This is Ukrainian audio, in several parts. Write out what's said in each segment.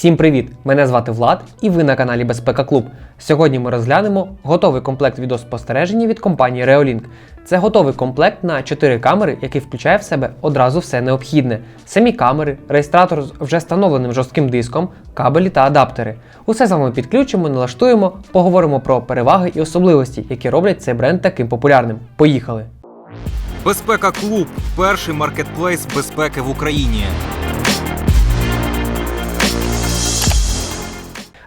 Всім привіт! Мене звати Влад і ви на каналі Безпека Клуб. Сьогодні ми розглянемо готовий комплект відеоспостереження від компанії Reolink. Це готовий комплект на 4 камери, який включає в себе одразу все необхідне: самі камери, реєстратор з вже встановленим жорстким диском, кабелі та адаптери. Усе з вами підключимо, налаштуємо, поговоримо про переваги і особливості, які роблять цей бренд таким популярним. Поїхали! Безпека Клуб перший маркетплейс безпеки в Україні.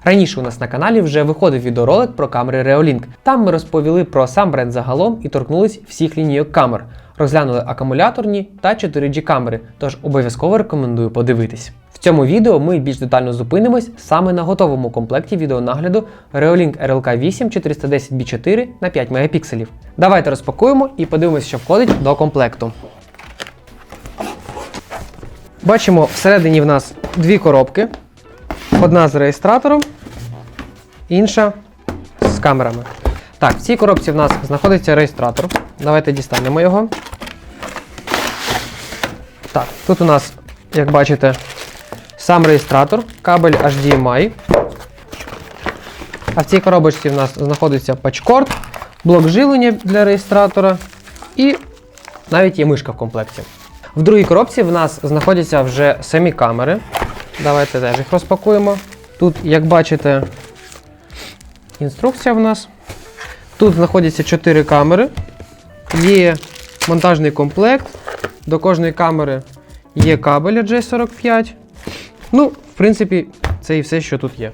Раніше у нас на каналі вже виходив відеоролик про камери Reolink. Там ми розповіли про сам бренд загалом і торкнулись всіх лінійок камер. Розглянули акумуляторні та 4G камери, тож обов'язково рекомендую подивитись. В цьому відео ми більш детально зупинимось саме на готовому комплекті відеонагляду Reolink RLK 8 410B4 на 5 мегапікселів. Давайте розпакуємо і подивимось, що входить до комплекту. Бачимо, всередині в нас дві коробки. Одна з реєстратором, інша з камерами. Так, в цій коробці в нас знаходиться реєстратор. Давайте дістанемо його. Так, тут у нас, як бачите, сам реєстратор, кабель HDMI. А в цій коробочці в нас знаходиться пачкорд, блок живлення для реєстратора і навіть є мишка в комплекті. В другій коробці в нас знаходяться вже самі камери. Давайте теж їх розпакуємо. Тут, як бачите, інструкція в нас. Тут знаходяться 4 камери. Є монтажний комплект. До кожної камери є кабель J45. Ну, в принципі, це і все, що тут є.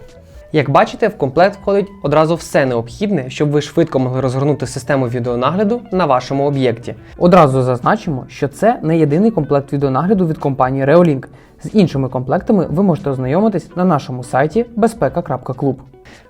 Як бачите, в комплект входить одразу все необхідне, щоб ви швидко могли розгорнути систему відеонагляду на вашому об'єкті. Одразу зазначимо, що це не єдиний комплект відеонагляду від компанії Reolink. З іншими комплектами ви можете ознайомитись на нашому сайті безпека.клуб.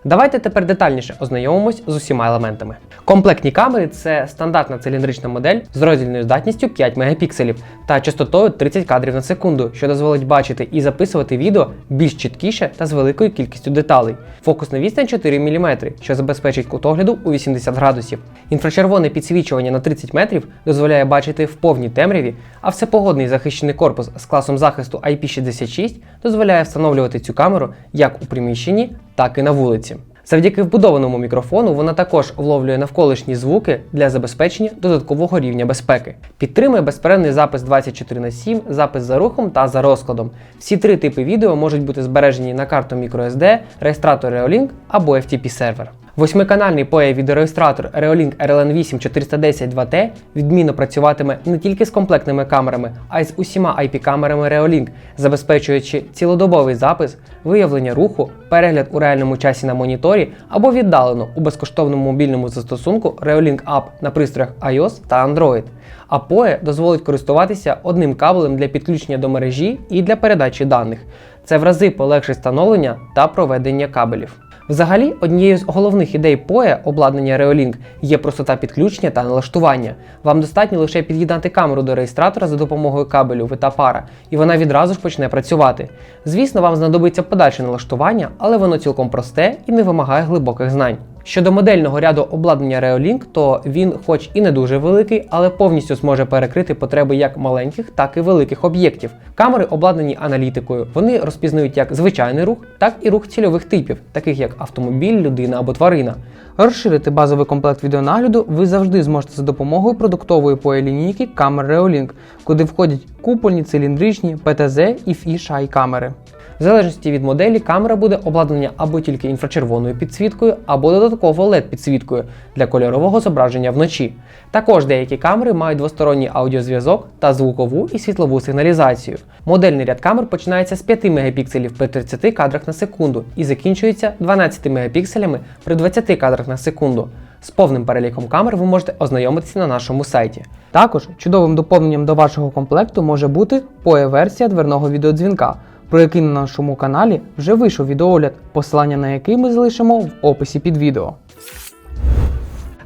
Давайте тепер детальніше ознайомимось з усіма елементами. Комплектні камери це стандартна циліндрична модель з роздільною здатністю 5 мегапікселів та частотою 30 кадрів на секунду, що дозволить бачити і записувати відео більш чіткіше та з великою кількістю деталей. Фокусна відстань 4 мм, що забезпечить кут огляду у 80 градусів. Інфрачервоне підсвічування на 30 метрів дозволяє бачити в повній темряві, а всепогодний захищений корпус з класом захисту IP66 дозволяє встановлювати цю камеру як у приміщенні, так і на вулиці. Завдяки вбудованому мікрофону вона також вловлює навколишні звуки для забезпечення додаткового рівня безпеки. Підтримує безперервний запис 24 на 7, запис за рухом та за розкладом. Всі три типи відео можуть бути збережені на карту microSD, реєстратор Reolink або FTP сервер. Восьмиканальний POE відеореєстратор Reolink RLN8 410 2T відмінно працюватиме не тільки з комплектними камерами, а й з усіма IP-камерами Reolink, забезпечуючи цілодобовий запис, виявлення руху, перегляд у реальному часі на моніторі або віддалено у безкоштовному мобільному застосунку Reolink App на пристроях iOS та Android. А POE дозволить користуватися одним кабелем для підключення до мережі і для передачі даних. Це в рази полегшить встановлення та проведення кабелів. Взагалі, однією з головних ідей POE обладнання Reolink є простота підключення та налаштування. Вам достатньо лише під'єднати камеру до реєстратора за допомогою кабелю вита пара, і вона відразу ж почне працювати. Звісно, вам знадобиться подальше налаштування, але воно цілком просте і не вимагає глибоких знань. Щодо модельного ряду обладнання Reolink, то він, хоч і не дуже великий, але повністю зможе перекрити потреби як маленьких, так і великих об'єктів. Камери обладнані аналітикою. Вони розпізнають як звичайний рух, так і рух цільових типів, таких як автомобіль, людина або тварина. Розширити базовий комплект відеонагляду ви завжди зможете за допомогою продуктової поелінійки камер Reolink, куди входять купольні, циліндричні, ПТЗ і фішай камери. В залежності від моделі, камера буде обладнана або тільки інфрачервоною підсвіткою, або додатково led підсвіткою для кольорового зображення вночі. Також деякі камери мають двосторонній аудіозв'язок та звукову і світлову сигналізацію. Модельний ряд камер починається з 5 мегапікселів при 30 кадрах на секунду і закінчується 12 мегапікселями при 20 кадрах на секунду. З повним переліком камер ви можете ознайомитися на нашому сайті. Також чудовим доповненням до вашого комплекту може бути POE-версія дверного відеодзвінка, про який на нашому каналі вже вийшов відеогляд, посилання на який ми залишимо в описі під відео.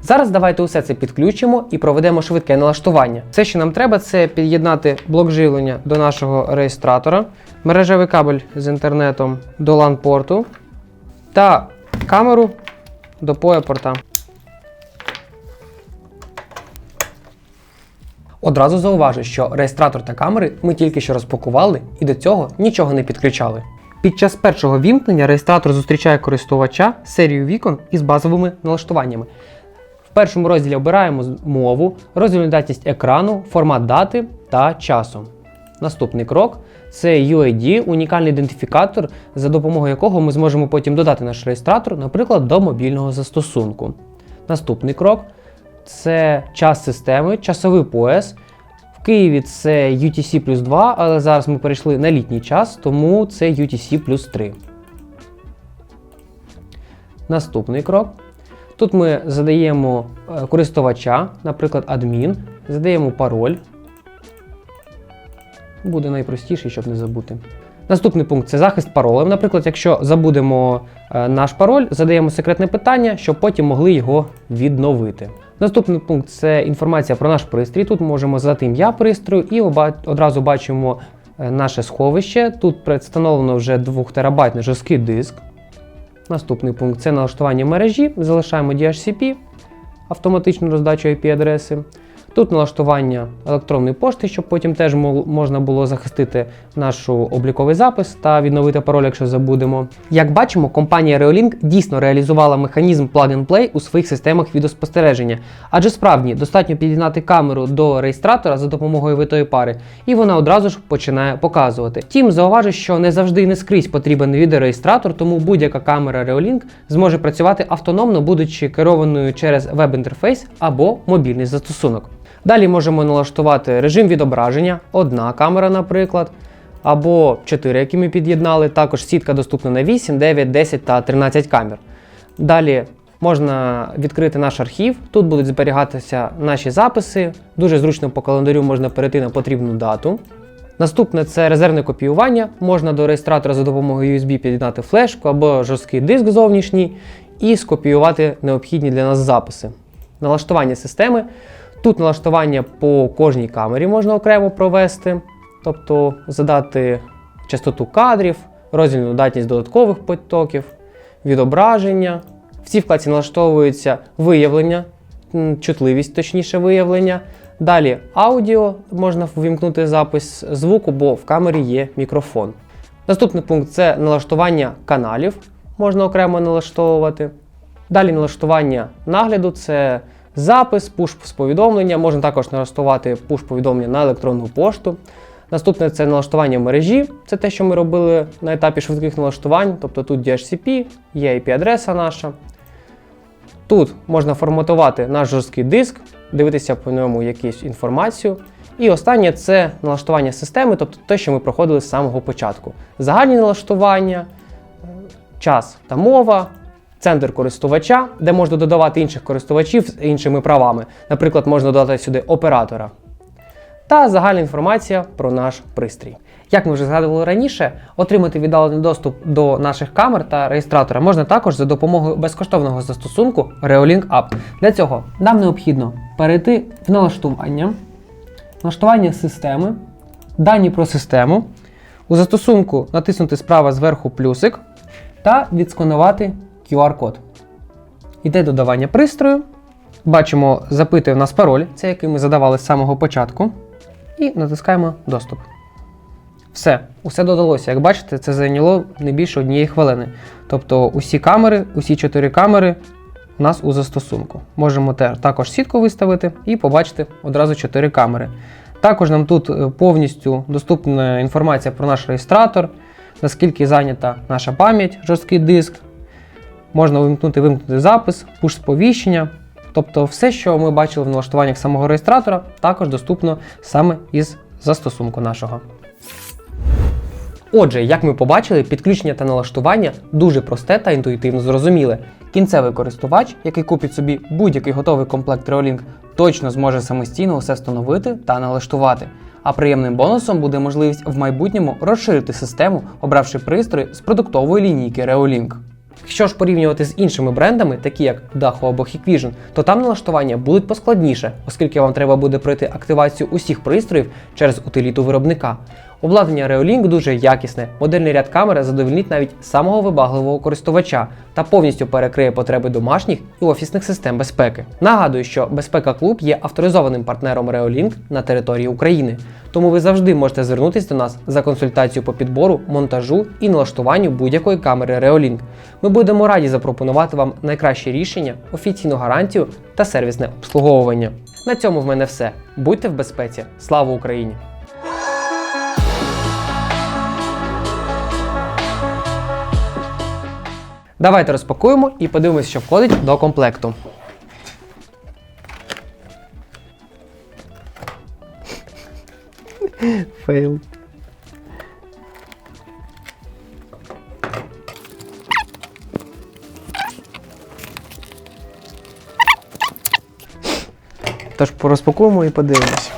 Зараз давайте усе це підключимо і проведемо швидке налаштування. Все, що нам треба, це під'єднати блок живлення до нашого реєстратора, мережевий кабель з інтернетом до LAN-порту та камеру до POE порта. Одразу зауважу, що реєстратор та камери ми тільки що розпакували і до цього нічого не підключали. Під час першого вімкнення реєстратор зустрічає користувача з серією вікон із базовими налаштуваннями. В першому розділі обираємо мову, роздільну датність екрану, формат дати та часу. Наступний крок це UID, унікальний ідентифікатор, за допомогою якого ми зможемо потім додати наш реєстратор, наприклад, до мобільного застосунку. Наступний крок це час системи, часовий пояс. В Києві це UTC плюс 2, але зараз ми перейшли на літній час, тому це UTC плюс 3. Наступний крок. Тут ми задаємо е, користувача, наприклад, адмін, задаємо пароль. Буде найпростіший, щоб не забути. Наступний пункт це захист паролем. Наприклад, якщо забудемо е, наш пароль, задаємо секретне питання, щоб потім могли його відновити. Наступний пункт це інформація про наш пристрій. Тут можемо задати ім'я пристрою і одразу бачимо е, наше сховище. Тут представлено вже 2 терабайтний жорсткий диск. Наступний пункт це налаштування мережі. Залишаємо DHCP, автоматичну роздачу IP-адреси. Тут налаштування електронної пошти, щоб потім теж можна було захистити наш обліковий запис та відновити пароль, якщо забудемо. Як бачимо, компанія Reolink дійсно реалізувала механізм plug-and-play у своїх системах відеоспостереження. Адже справді достатньо підігнати камеру до реєстратора за допомогою витої пари, і вона одразу ж починає показувати. Втім, зауважу, що не завжди і не скрізь потрібен відеореєстратор, тому будь-яка камера Reolink зможе працювати автономно, будучи керованою через веб-інтерфейс або мобільний застосунок. Далі можемо налаштувати режим відображення, одна камера, наприклад, або 4, які ми під'єднали. Також сітка доступна на 8, 9, 10 та 13 камер. Далі можна відкрити наш архів. Тут будуть зберігатися наші записи. Дуже зручно по календарю можна перейти на потрібну дату. Наступне це резервне копіювання. Можна до реєстратора за допомогою USB під'єднати флешку або жорсткий диск зовнішній і скопіювати необхідні для нас записи. Налаштування системи. Тут налаштування по кожній камері можна окремо провести, тобто задати частоту кадрів, роздільну датність додаткових потоків, відображення. В цій вкладці налаштовується виявлення, чутливість, точніше виявлення. Далі аудіо можна ввімкнути запис звуку, бо в камері є мікрофон. Наступний пункт це налаштування каналів, можна окремо налаштовувати. Далі налаштування нагляду це запис, пуш з повідомлення. Можна також налаштувати пуш повідомлення на електронну пошту. Наступне це налаштування мережі. Це те, що ми робили на етапі швидких налаштувань. Тобто тут DHCP, є IP-адреса наша. Тут можна форматувати наш жорсткий диск, дивитися по ньому якусь інформацію. І останнє це налаштування системи, тобто те, що ми проходили з самого початку. Загальні налаштування, е, час та мова, центр користувача, де можна додавати інших користувачів з іншими правами. Наприклад, можна додати сюди оператора. Та загальна інформація про наш пристрій. Як ми вже згадували раніше, отримати віддалений доступ до наших камер та реєстратора можна також за допомогою безкоштовного застосунку Reolink App. Для цього нам необхідно перейти в налаштування, налаштування системи, дані про систему. У застосунку натиснути справа зверху плюсик та відсканувати QR-код. Іде додавання пристрою. Бачимо, запитує в нас пароль, це який ми задавали з самого початку. І натискаємо доступ. Все, усе додалося. Як бачите, це зайняло не більше однієї хвилини. Тобто усі камери, усі чотири камери у нас у застосунку. Можемо також сітку виставити і побачити одразу чотири камери. Також нам тут е, повністю доступна інформація про наш реєстратор, наскільки зайнята наша пам'ять, жорсткий диск. Можна вимкнути вимкнути запис, пуш сповіщення. Тобто все, що ми бачили в налаштуваннях самого реєстратора, також доступно саме із застосунку нашого. Отже, як ми побачили, підключення та налаштування дуже просте та інтуїтивно зрозуміле. Кінцевий користувач, який купить собі будь-який готовий комплект Reolink, точно зможе самостійно усе встановити та налаштувати. А приємним бонусом буде можливість в майбутньому розширити систему, обравши пристрої з продуктової лінійки Reolink. Якщо ж порівнювати з іншими брендами, такі як Daho або Hikvision, то там налаштування будуть поскладніше, оскільки вам треба буде пройти активацію усіх пристроїв через утиліту виробника. Обладнання Reolink дуже якісне. Модельний ряд камери задовольнить навіть самого вибагливого користувача та повністю перекриє потреби домашніх і офісних систем безпеки. Нагадую, що Безпека Клуб є авторизованим партнером Reolink на території України, тому ви завжди можете звернутися до нас за консультацією по підбору, монтажу і налаштуванню будь-якої камери Reolink. Ми будемо раді запропонувати вам найкраще рішення, офіційну гарантію та сервісне обслуговування. На цьому в мене все. Будьте в безпеці. Слава Україні! Давайте розпакуємо і подивимося, що входить до комплекту. Фейл. Тож порозпакуємо і подивимось.